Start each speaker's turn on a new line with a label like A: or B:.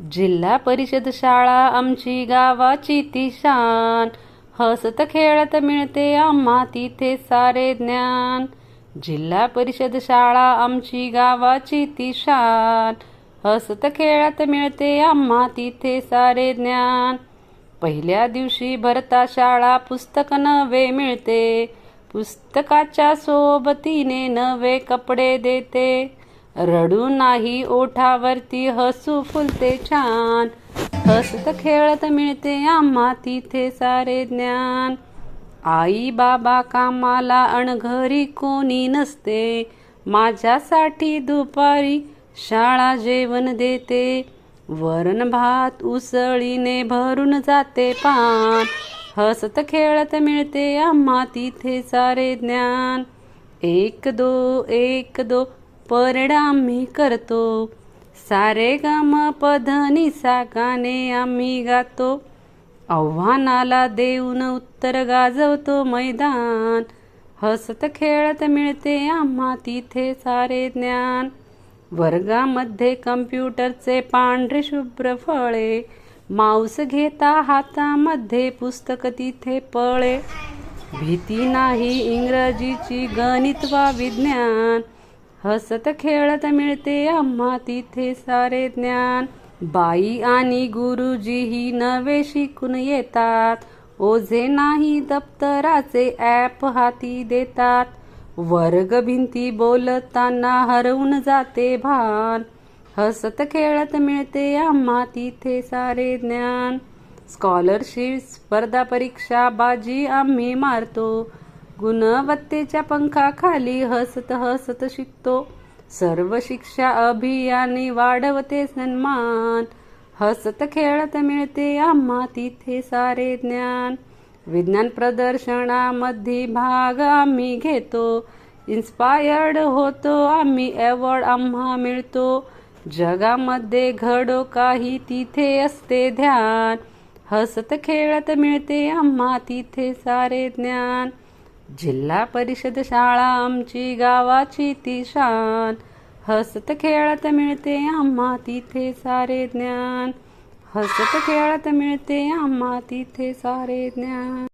A: जिल्हा परिषद शाळा आमची गावाची ती शान. हसत खेळत मिळते आम्हा तिथे सारे ज्ञान. जिल्हा परिषद शाळा आमची गावाची ती शान. हसत खेळत मिळते आम्हा तिथे सारे ज्ञान. पहिल्या दिवशी भरता शाळा पुस्तक नवे मिळते. पुस्तकाच्या सोबतीने नवे कपडे देते. रडू नाही ओठावरती हसू फुलते छान. हसत खेळत मिळते आम्हा तिथे सारे ज्ञान. आई बाबा कामाला अण घरी कोणी नसते. माझ्यासाठी दुपारी शाळा जेवण देते. वरण भात उसळीने भरून जाते पान. हसत खेळत मिळते आम्हा तिथे सारे ज्ञान. एक दो एक दो परडा आम्ही करतो. सारे गाम पधनी सा गाणे आम्ही गातो. आव्हानाला देऊन उत्तर गाजवतो मैदान. हसत खेळत मिळते आम्हा तिथे सारे ज्ञान. वर्गामध्ये कम्प्युटरचे पांढरे शुभ्र फळे. मांस घेता हातामध्ये पुस्तक तिथे पळे. भीती नाही इंग्रजीची गणित वा विज्ञान. हसत खेळत मिळते आम्हा तिथे सारे ज्ञान. बाई आणि गुरुजीही नवे शिकून येतात. ओझे नाही दप्तराचे ॲप हाती देतात. वर्ग भिंती बोलताना हरवून जाते भान. हसत खेळत मिळते आम्हा तिथे सारे ज्ञान. स्कॉलरशिप स्पर्धा परीक्षा बाजी आम्ही मारतो. गुणवत्तेच्या पंखाखाली हसत हसत शिकतो. सर्व शिक्षा अभियाने वाढवते सन्मान. हसत खेळत मिळते आम्हा तिथे सारे ज्ञान. विज्ञान प्रदर्शनामध्ये भाग आम्ही घेतो. इन्स्पायर्ड होतो आम्ही अवॉर्ड आम्हा मिळतो. जगामध्ये घडो काही तिथे असते ध्यान. हसत खेळत मिळते आम्हा तिथे सारे ज्ञान. जिल्हा परिषद शाळा आमची गावाची ती शान. हसत खेळत मिळते आम्हा तिथे सारे ज्ञान. हसत खेळत मिळते आम्हा तिथे सारे ज्ञान.